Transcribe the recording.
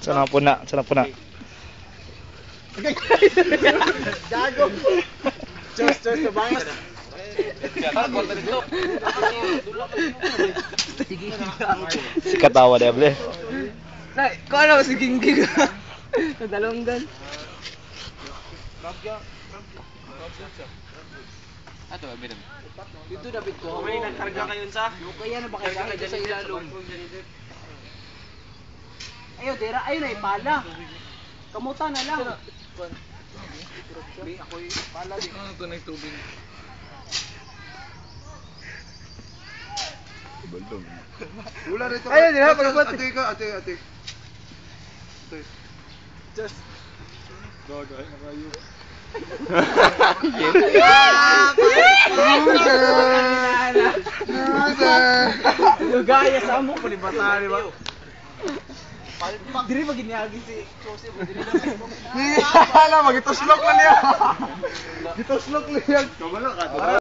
Sana puna, sana puna. Gago. Just, just the bangs. Si katawa deble. Nay, ko ano si Ginggig. Nadalonggan. Ato, biram. Dito David ko. May nagkarga kayo sa? Kaya na ba kayo sa ilalong? Ayo, dira, ayo na ipala. Kamuta na lang. Bi, ako pala di. Ano to nagtubig? Wala rito. Ayun, di? Ate, Pagbat- Ate ka, ate, ate. Ate. Just. Gaya sa amo pa ni bata, di ba? Diri ba giniagi si Joseph? Diri Hala, magituslok na niya. Gituslok na yan. Kabalo ka?